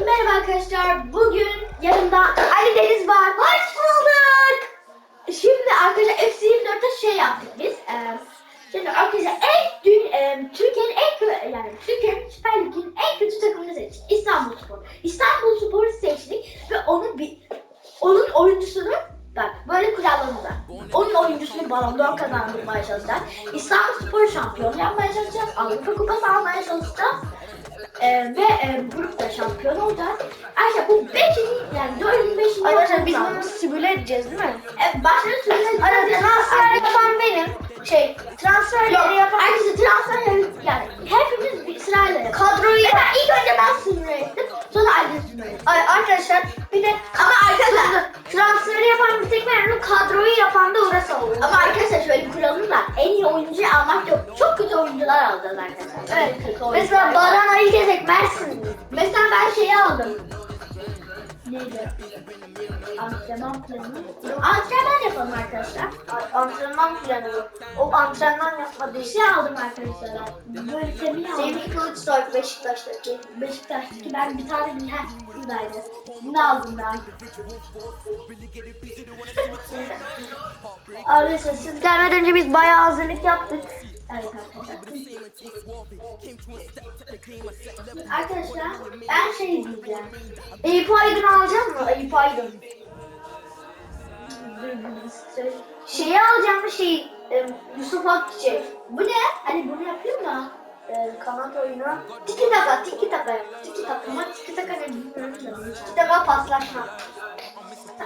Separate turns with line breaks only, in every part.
merhaba arkadaşlar. Bugün yanımda Ali Deniz var. Hoş bulduk. Şimdi arkadaşlar FC24'te şey yaptık biz. Ee, şimdi arkadaşlar en dün e, Türkiye'nin en yani Türkiye'nin Süper Lig'in en kötü takımını seçtik. İstanbul Spor. İstanbul Spor'u seçtik ve onun bir onun oyuncusunu bak böyle kurallarımız var. Onun oyuncusunu Ballon d'Or kazandırmaya çalışacağız. İstanbul Spor şampiyon yapmaya çalışacağız. Avrupa Kupası almaya çalışacağız. Ee, ve e, grupta şampiyon olacağız. Ayrıca bu beşinci yani dördüncü beşinci
Arkadaşlar biz bunu simüle edeceğiz değil mi?
E, başta söyleyeceğiz.
Ara transfer yapan benim. Şey, transferleri yapan
Arkadaşlar transfer yani hepimiz bir sırayla yapıyoruz.
kadroyu
Mesela ilk önce ben sınır ettim. Sonra Aydın ettim.
Ay, arkadaşlar bir de
Ama arkadaşlar
transferi yapan bir tek benim. Kadroyu yapan da orası oluyor.
ama arkadaşlar şöyle kuralım da en iyi oyuncuyu almak yok. Çok oyuncular alacağız arkadaşlar.
Evet. Mesela Baran Ali Gezek Mersin.
Mesela ben şeyi aldım. Neydi? Antrenman planı. Antrenman yapalım arkadaşlar.
Antrenman planı. O antrenman yapmadığı
şey aldım arkadaşlar. Böyle semih aldım.
Semih Kılıçsoy Beşiktaş'taki.
Beşiktaş'taki ben bir tane bir buradaydı. Bunu aldım ben.
Arkadaşlar siz gelmeden önce biz bayağı hazırlık yaptık.
Arkadaşlar. Ben şey diyeceğim.
Eyüp Aydın alacak mı? Eyüp Aydın. Şeyi alacağım mı şey e, Yusuf Akçiçek.
Bu ne? Hani bunu yapayım da.
E, kanat oyunu. Tiki taka, tiki taka. Tiki taka.
Ama tiki taka ne bilmiyorum da.
Tiki taka paslaşma.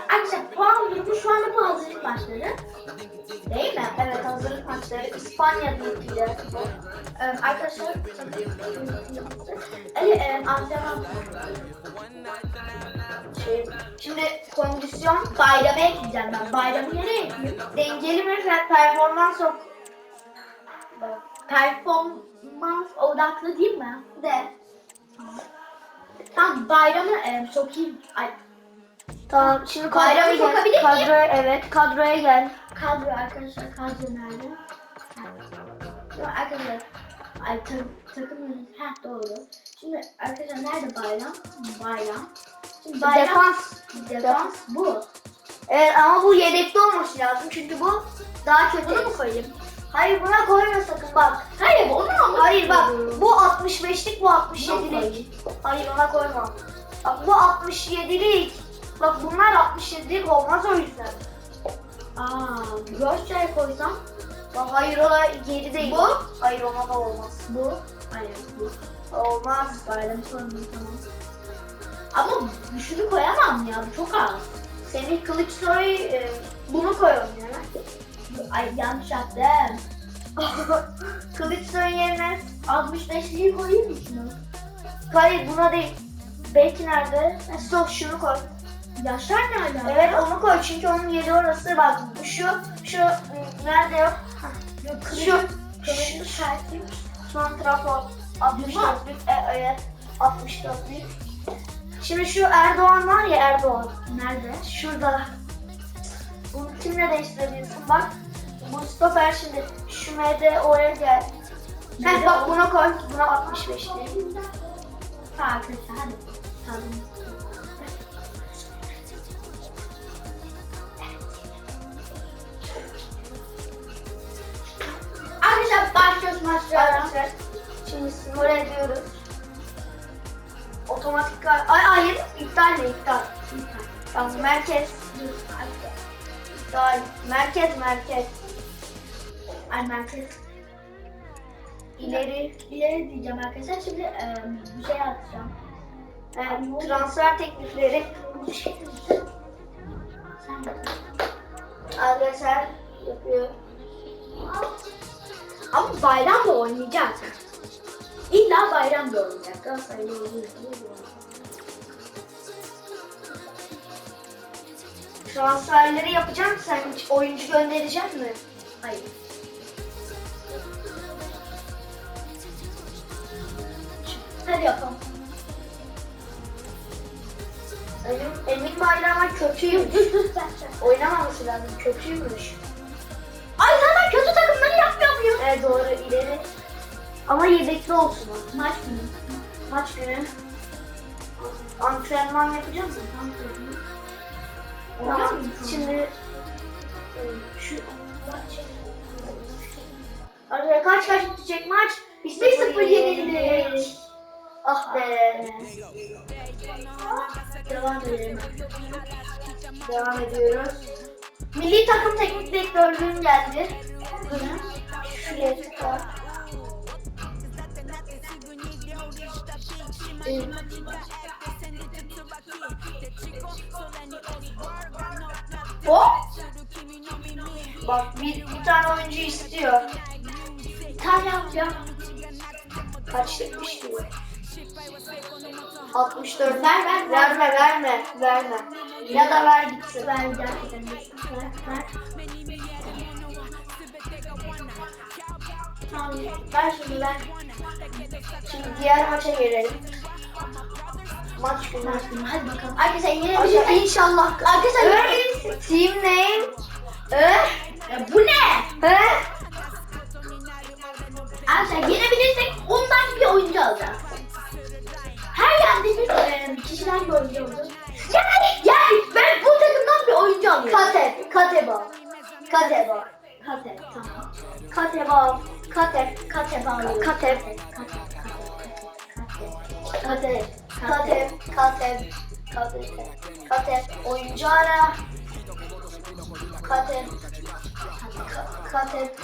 Arkadaşlar puan grubu şu anda bu hazırlık maçları. Değil mi?
Evet hazırlık maçları. İspanya Ligi'de.
Ee, arkadaşlar Ali e, antrenman
Şey, şimdi kondisyon
bayramı ekleyeceğim ben. Bayramı nereye ekleyeyim?
dengeli bir per- performans yok.
Performans odaklı değil mi?
De.
Tamam bayramı e, sokayım. Ay,
Tamam şimdi kadroya
sokabilir
gel. Kadroya evet kadroya gel.
Kadro arkadaşlar kadro nerede? Şimdi arkadaşlar ay ta, takım ha doğru. Şimdi arkadaşlar nerede bayram? Bayram. Şimdi bayram
Defans.
defans bu.
Evet ama bu yedekte olması lazım çünkü bu daha kötü.
Bunu mu koyayım?
Hayır buna koyma sakın bak.
Hayır onu mu?
Hayır bak bu 65'lik bu
Bunu
67'lik. Hayır ona koyma. Bak bu 67'lik. Bak bunlar 67'lik olmaz o yüzden.
Aa, Görsel koysam
Bak hayır o da geri değil.
Bu?
Hayır ona da olmaz.
bu. Hayır bu.
Olmaz.
Bayram sorunu tamam. Ama şunu koyamam ya bu çok az.
Semih Kılıçsoy e, bunu koyalım yani.
Ay yanlış yaptım.
Kılıçsoy yerine
65'liği koyayım mı şunu?
hayır buna değil. Belki nerede? Sok şunu koy.
Yaşlar ne alaka?
Evet onu koy çünkü onun yeri orası bak şu şu nerede yok?
Yok,
Şu
Kılıçlı şartım.
santrafor 64'lük e, evet 64'lük. Şimdi şu Erdoğan var ya Erdoğan.
Nerede?
Şurada. Bunu kimle değiştirebilirsin bak. Bu stoper şimdi şu MD oraya gel.
Nerede
bak buna koy. Buna 65 değil.
Ha arkadaşlar hadi. Tamam.
Simüle ediyoruz. Otomatik. Ay hayır iptal de iptal. Tamam merkez. İptal. Merkez merkez.
Ay merkez.
İleri.
İleri diyeceğim arkadaşlar. Şimdi e, bir şey atacağım.
e, transfer teklifleri. Arkadaşlar yapıyor.
Ama bayram da oynayacak. İlla bayram da oynayacak. Galatasaray'da oluyor.
Transferleri yapacağım sen hiç oyuncu gönderecek mi?
Hayır. Hadi yapalım.
Emin, Emin Bayram'a
sen.
Oynamaması lazım kötüymüş.
Ay zaten kötü takımları yapmıyor muyum?
Evet doğru ileri. Ama yedekli olsun.
Maç günü.
Maç günü. Antrenman yapacağız mı? Tamam.
Tamam.
Şimdi şu Arkadaşlar kaç kaç bitecek maç?
1-0 yenildik.
Ah be.
Devam edelim.
Devam ediyoruz. Milli takım teknik direktörlüğüm geldi. Şuraya tıkla.
Hop.
Bak bir, bir tane oyuncu istiyor.
Tam yapacağım.
Kaçlıkmış diyor. 64.
Ver, ver, ver.
Verme verme verme. Ya da ver gitsin.
Ver gerçekten. Ver, ver. Tamam. Ver şimdi ver.
Şimdi diğer maça gelelim. Maç günü.
Şimdi. Hadi bakalım. Arkadaşlar
Arkadaşlar
yenebiliriz.
inşallah.
Arkadaşlar
Ö-
yenebiliriz.
Team name.
Ya bu ne?
Ö.
Arkadaşlar yenebilirsek ondan bir oyuncu alacağız. Her yendiğimiz e, kişiden bir oyuncu olacak. Yani, yani ben bu takımdan bir oyuncu alıyorum.
Kate. Kateba. Kateba.
Kate, tamam.
Kateba. Kate.
Kate bağlıyorum.
Kate.
Kate.
Kate. Kate. Kate. Kate. Kate. Oyuncu ara. Kate. Ka- Kate.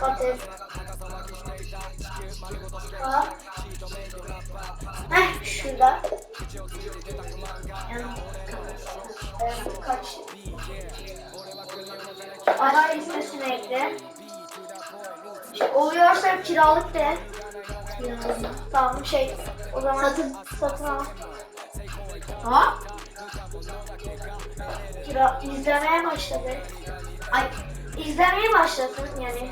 Kate. Ha. Heh şurada.
Yani,
Ee, kaç? Ana listesine ekle. Şey, oluyorsa kiralık de. Tamam şey. O zaman
Satın.
satın al.
Ha?
Kira izlemeye başladı. Ay izlemeye başlasın yani.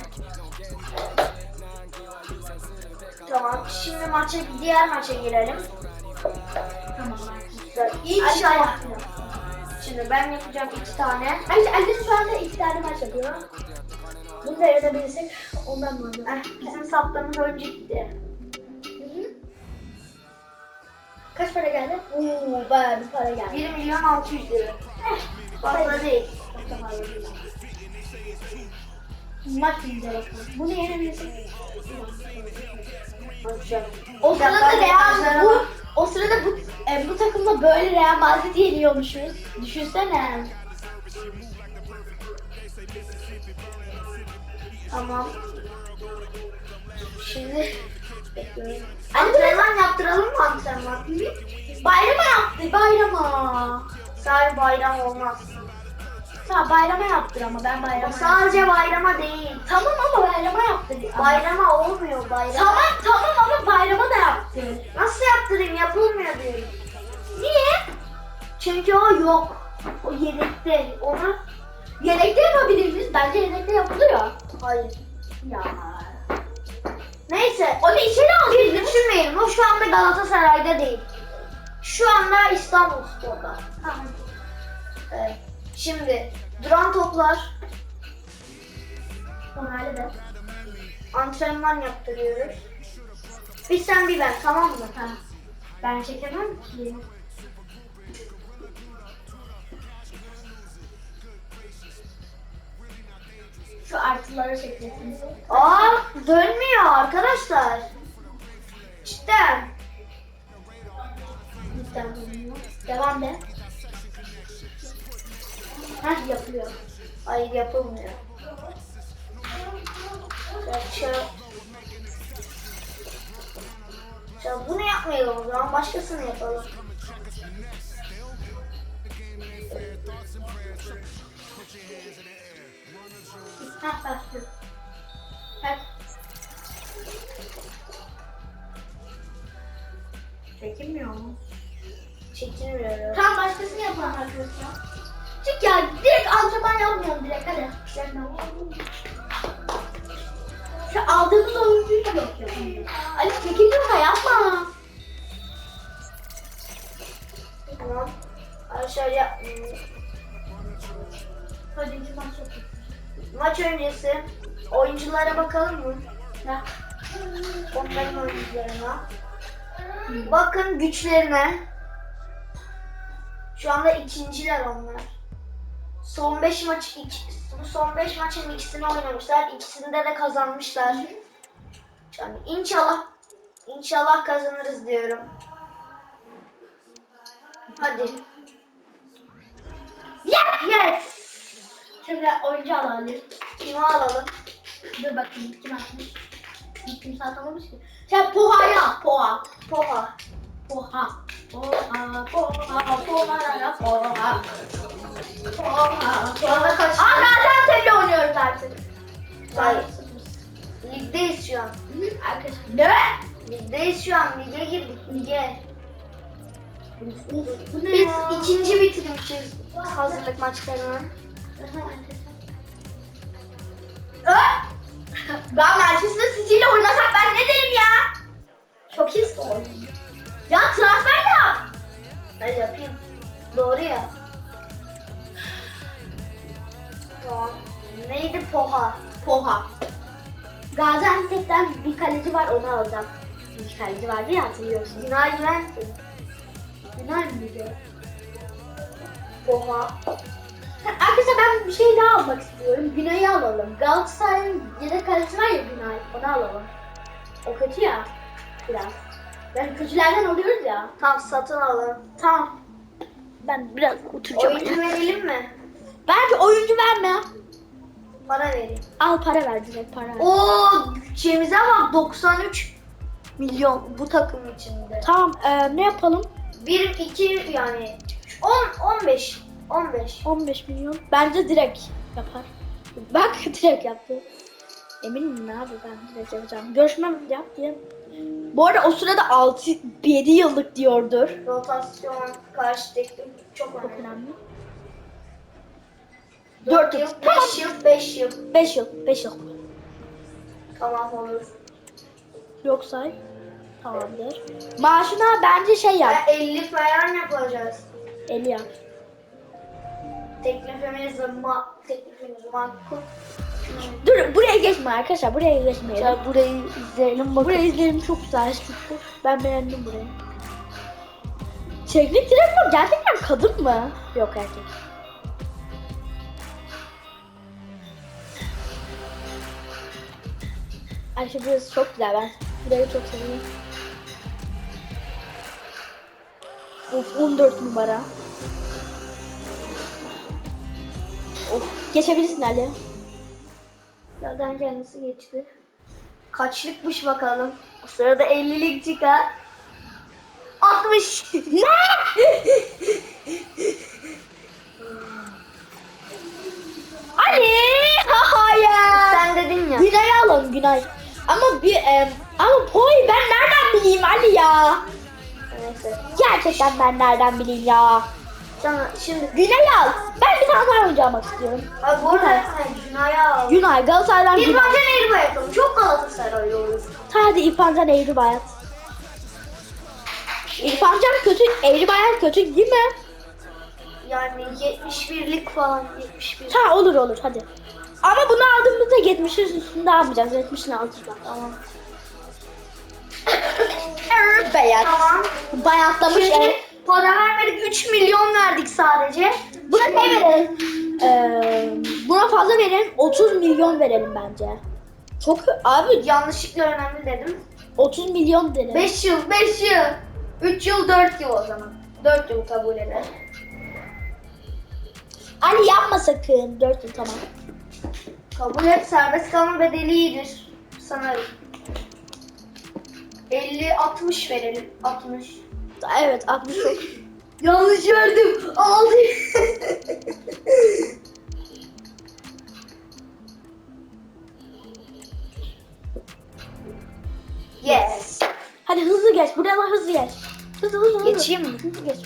Tamam. Şimdi maça diğer maça girelim.
Tamam.
İnşallah. Şimdi ben yapacağım iki tane.
Arkadaşlar Alice şu anda iki tane maç yapıyor. Bunu da yenebilirsek ondan mı?
Eh, bizim saptanın önce gitti.
Kaç para geldi? Oo, bayağı bir para geldi.
1 milyon 600 lira. Fazla değil.
Maç bize bakalım. Bunu. O sırada Real bu o sırada bu e, bu takımda böyle Real Madrid yeniyormuşuz. Düşünsene.
Tamam. Şimdi bekliyorum.
Antrenman
yaptıralım mı antrenman?
Bayrama yaptı bayrama.
Sadece bayram olmaz.
Ha bayrama yaptır ama ben bayrama.
Sadece bayrama değil.
Tamam ama bayrama yaptır.
Bayrama olmuyor bayram.
Tamam tamam ama bayrama da yaptır.
Nasıl yaptırayım? Yapılmıyor diyorum.
Niye?
Çünkü o yok. O yedekte. Onu
Yedekte yapabilir miyiz? Bence yedekte yapılıyor.
hayır.
Ya.
Neyse.
Onu içeri alabiliriz.
düşünmeyelim. O şu anda Galatasaray'da değil. Şu anda İstanbul Spor'da. Evet. Şimdi duran toplar
Onlarla da.
antrenman yaptırıyoruz. Bir sen bir ben tamam mı?
Tamam. Ben çekemem ki. Şu artıları çekeceksiniz.
Aa dönmüyor arkadaşlar. Cidden.
Cidden. Devam de. Heh yapıyor.
Hayır yapılmıyor. Ya, şu... Ya bunu yapmayalım o zaman başkasını yapalım.
Çekilmiyor mu?
Çekilmiyor.
Tamam başkasını yapalım arkadaşlar. Çık ya direkt antrenman yapmayalım direkt hadi. Şu aldığımız oyuncuyu da bakıyorum. Ali çekiliyor da yapma.
Tamam. Arkadaşlar ya,
Hadi iki maç yapalım.
Maç öncesi oyunculara bakalım mı?
Ya.
Onların oyuncularına. Bakın güçlerine. Şu anda ikinciler onlar. Son 5 maç iki, bu son 5 maçın ikisini oynamışlar. İkisinde de kazanmışlar. Yani inşallah inşallah kazanırız diyorum. Hadi.
Yes!
Yes.
Şimdi oyuncu alalım.
Kimi alalım?
Dur bakayım kim atmış. Hiç kimse atamamış ki. Sen poha ya poha.
Poha.
Poha. Poha. Poha. Poha. Poha. Poha.
Anda kaç?
Aa Gaziantep'le oynuyoruz artık.
Hayır. Ligdeyiz şu an.
Arkadaşlar. Ne?
Ligdeyiz şu an. Lige girdik. Lige. Biz ikinci bitirmişiz hazırlık maçlarını.
Ben Manchester City ile oynasak ben ne derim ya? Çok iyi oyun. Ya transfer yap.
Hadi yapayım. Doğru ya. Tamam. Neydi poha?
Poha. Gaziantep'ten bir kaleci var onu alacağım. Bir kaleci vardı ya hatırlıyorsun.
Günay Güvensin.
Günay mıydı?
Poha.
Arkadaşlar ben bir şey daha almak istiyorum. Günay'ı alalım. Galatasaray'ın yedek kaleci var ya Günay. Onu alalım. O kötü ya. Biraz. Yani kötülerden alıyoruz ya.
Tamam satın alın.
Tamam. Ben biraz oturacağım.
Oyuncu verelim mi?
Bence oyuncu verme.
Para vereyim.
Al para ver direkt para ver.
Oo, bütçemize bak 93 milyon bu takım içinde.
Tamam e, ne yapalım?
1 2 yani 10 15 15.
15 milyon. Bence direkt yapar. Bak direkt yaptı. Eminim ne abi ben direkt yapacağım. Görüşmem yap diye. Bu arada o sırada 6 7 yıllık diyordur.
Rotasyon karşı teknik çok
Çok
önemli.
önemli.
4
Dört
yıl,
yıl.
5 yıl, 5 yıl.
5 yıl, 5 yıl.
Tamam olur.
Yoksa tamamdır. Maaşına bence şey yap.
Ya 50 falan yapacağız.
50 yap.
Teklifimiz ma teklifimiz makul.
Dur buraya geçme arkadaşlar. Buraya geçmeyelim.
Ya burayı izleyelim bakın.
Burayı izleyelim çok güzel çünkü. Ben beğendim burayı. Teknik direktör gerçekten kadın mı? Yok erkek. Ayşe burası çok güzel ben burayı çok seviyorum. Of 14 numara. Of geçebilirsin Ali.
Zaten kendisi geçti. Kaçlıkmış bakalım. O sırada 50'lik çıkar. 60.
Ne? Ali! Hayır!
Sen dedin ya.
Günay alalım Günay. Ama bir em, ama Poy ben nereden bileyim Ali ya?
Neyse.
Gerçekten ben nereden bileyim ya?
Sana şimdi
Günay al. Ben bir tane daha oyuncu almak istiyorum.
Abi burada Günay'a al.
Günay Galatasaray'dan Günay.
maça Elba yapalım. Çok Galatasaray olur.
Hadi İrfan Can Eğri Bayat. İrfan Can kötü, Eğri Bayat kötü değil mi?
Yani 71'lik falan 71.
Ha olur olur hadi. Ama bunu aldığımızda 70'in üstünde almayacağız. 70'in altında.
Tamam.
Bayat.
Tamam.
Bayatlamış.
Şimdi. Para vermedik 3 milyon verdik sadece.
Buna ne verelim? Ee, buna fazla verelim. 30 milyon verelim bence. Çok abi
Yanlışlıkla önemli dedim.
30 milyon derim.
5 yıl 5 yıl. 3 yıl 4 yıl o zaman. 4 yıl kabul eder.
Ali yapma sakın. 4 yıl tamam.
Kabul et serbest kalma bedeli iyidir. Sanırım. 50 60 verelim. 60.
Evet 60 çok.
Yanlış verdim. Aldı. yes.
Hadi hızlı geç. Buradan hızlı geç. Hızlı hızlı hızlı.
Geçeyim mi?
Hızlı geç.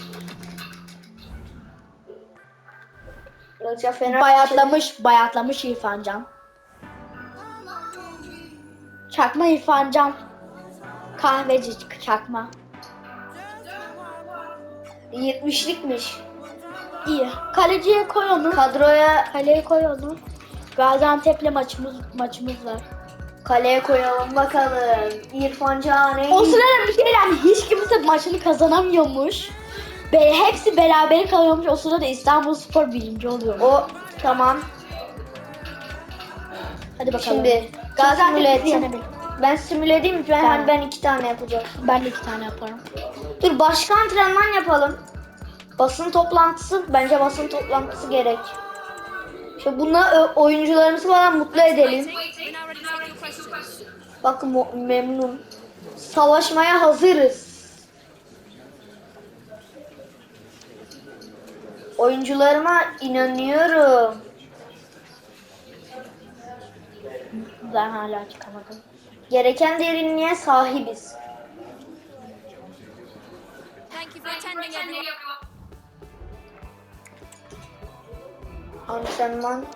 Yoksa fena
Bayatlamış, bayatlamış İrfan Can. Çakma İrfan Can. Kahveci çakma.
70'likmiş.
İyi. Kaleciye koy onu.
Kadroya
Kaleye koy onu. Gaziantep'le maçımız maçımız var.
kaleye koyalım bakalım. İrfan Can en
O sırada bir şeyler hiç maçını kazanamıyormuş. Be hepsi beraber kalıyormuş. O sırada İstanbul Spor birinci oluyor.
O tamam.
Hadi bakalım.
Şimdi
Gazi
gaz simüle
Antep'i
edeceğim.
yenelim.
Ben simüle edeyim mi? Ben,
Ben-
ben iki tane yapacağım.
Ben de iki tane yaparım.
Dur başka antrenman yapalım. Basın toplantısı. Bence basın toplantısı gerek. İşte bununla oyuncularımızı falan mutlu edelim. Bakın memnun. Savaşmaya hazırız. Oyuncularıma inanıyorum.
Ben hala çıkamadım.
Gereken derinliğe sahibiz.
Thank you for attending, everyone.
Antrenman.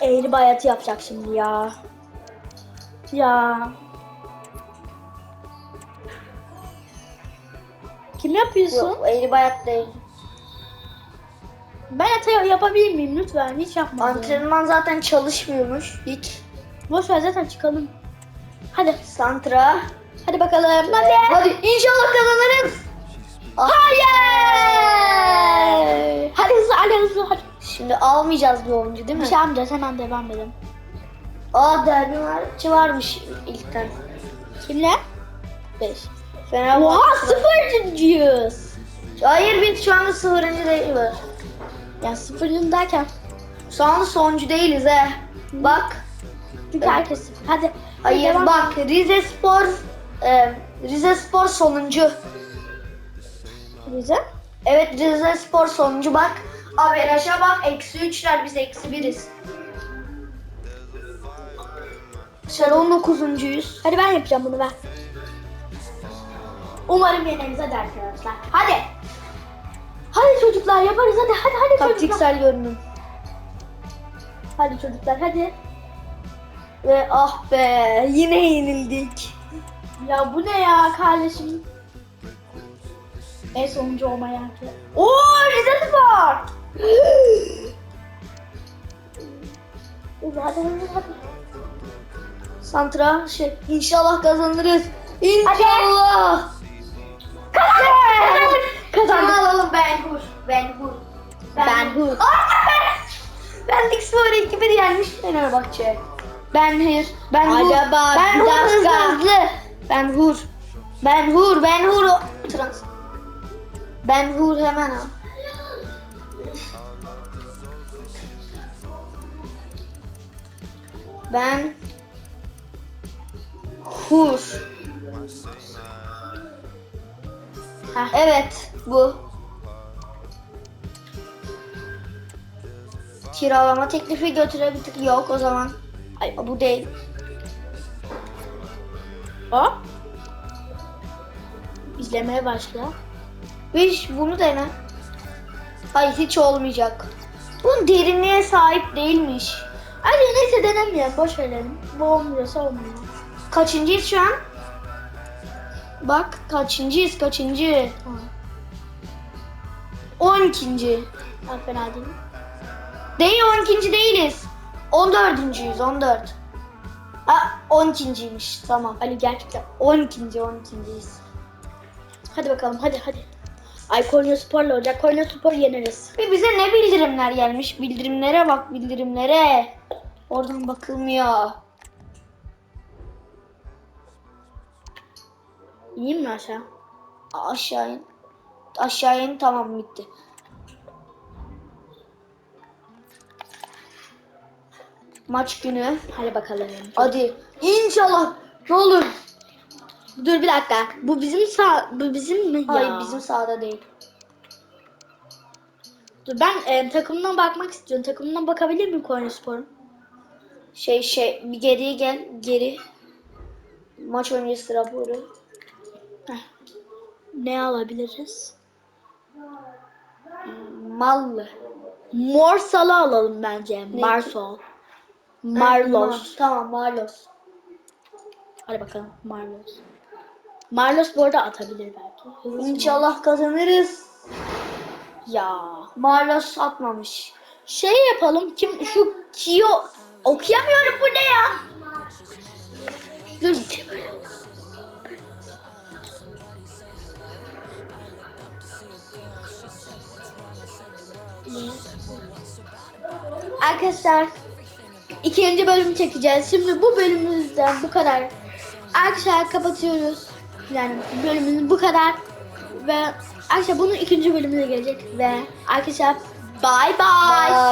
Eğri bayatı yapacak şimdi ya. Ya. Kim yapıyorsun?
Yok, eğri bayat değil.
Ben yata yapabilir miyim lütfen? Hiç yapmadım.
Antrenman zaten çalışmıyormuş. Hiç.
Boş ver zaten çıkalım. Hadi.
Santra.
Hadi bakalım. Hadi.
Hadi inşallah kazanırız.
Hayır. Hadi hızlı, hadi hızlı, hadi.
Şimdi almayacağız bir oyuncu değil mi?
Bir şey yapmayacağız, hemen devam edelim.
Aa derbi maçı varmış ilkten.
Kimle? 5.
Fenerbahçe.
Oha sıfırıncıyız.
Hayır biz şu anda sıfırıncı değiliz.
Ya sıfırıncı derken.
Şu anda sonuncu değiliz he. Bak.
Çünkü herkes sıfır. Hadi.
Hayır
devam.
bak Rize Spor e, Rize Spor sonuncu.
Rize.
Evet Rize Spor sonuncu bak. Averaj'a bak eksi üçler biz eksi biriz. Sen 19'uncuyuz.
Hadi ben yapacağım bunu ben. Umarım yeneriz hadi arkadaşlar. Hadi. Hadi çocuklar yaparız hadi hadi hadi çocuklar.
Taktiksel görünüm.
Hadi çocuklar hadi.
Ve ah be yine yenildik.
Ya bu ne ya kardeşim? En sonuncu olmayan ki. Oo Rize Spor. Hadi hadi hadi hadi.
Santra şey inşallah kazanırız. İnşallah.
Kazandık.
Kazandık. alalım Ben Hur. Ben Hur.
Ben Hur.
Ben Dik Spor 2-1 yenmiş Fenerbahçe. Ben Hur. Ben Hur.
Acaba
Ben
bir
Hur hızlı
dakika.
hızlı. Ben Hur. Ben Hur. Ben Hur. Trans. Ben Hur hemen al. Ben Hur.
Heh.
Evet bu. Kiralama teklifi götürebildik. Yok o zaman. Ay bu değil.
O. İzlemeye başla.
Hiç bunu dene. Hayır hiç olmayacak. Bunun derinliğe sahip değilmiş.
Hadi neyse denemeyelim. Boş verelim. Bu olmuyorsa olmuyor.
Kaçıncıyız şu an? Bak kaçıncıyız kaçıncı?
Tamam.
12.
Ha, fena değil.
Değil 12. değiliz. 14.yüz 14. Ha 12.ymiş tamam.
Ali gerçekten.
12. 12.yiz.
Hadi bakalım hadi hadi. Ay Konya Spor'la olacak. Konya Spor yeneriz.
Ve bize ne bildirimler gelmiş? Bildirimlere bak bildirimlere. Oradan bakılmıyor.
İneyim mi aşağı?
Aşağı in. Aşağı in tamam bitti. Maç günü.
Hadi bakalım.
Hadi. İnşallah. Ne olur.
Dur bir dakika. Bu bizim sağ... Bu bizim mi?
Hayır
ya?
bizim sahada değil.
Dur ben e, takımından bakmak istiyorum. Takımından bakabilir miyim Konya Spor'un?
Şey şey bir geriye gel. Geri. Maç öncesi raporu.
Heh. Ne alabiliriz?
Mallı.
Mor salı alalım bence. Marsol. Marlos.
Tamam Marlos.
Hadi bakalım Marlos. Marlos bu arada atabilir belki.
İnşallah kazanırız.
Ya.
Marlos atmamış.
Şey yapalım kim şu Kio okuyamıyorum bu ne ya? Dur. Arkadaşlar ikinci bölümü çekeceğiz. Şimdi bu bölümümüzden bu kadar. Arkadaşlar kapatıyoruz. Yani bölümümüz bu kadar. Ve arkadaşlar bunun ikinci bölümü de gelecek. Ve arkadaşlar bye bye.
Bye.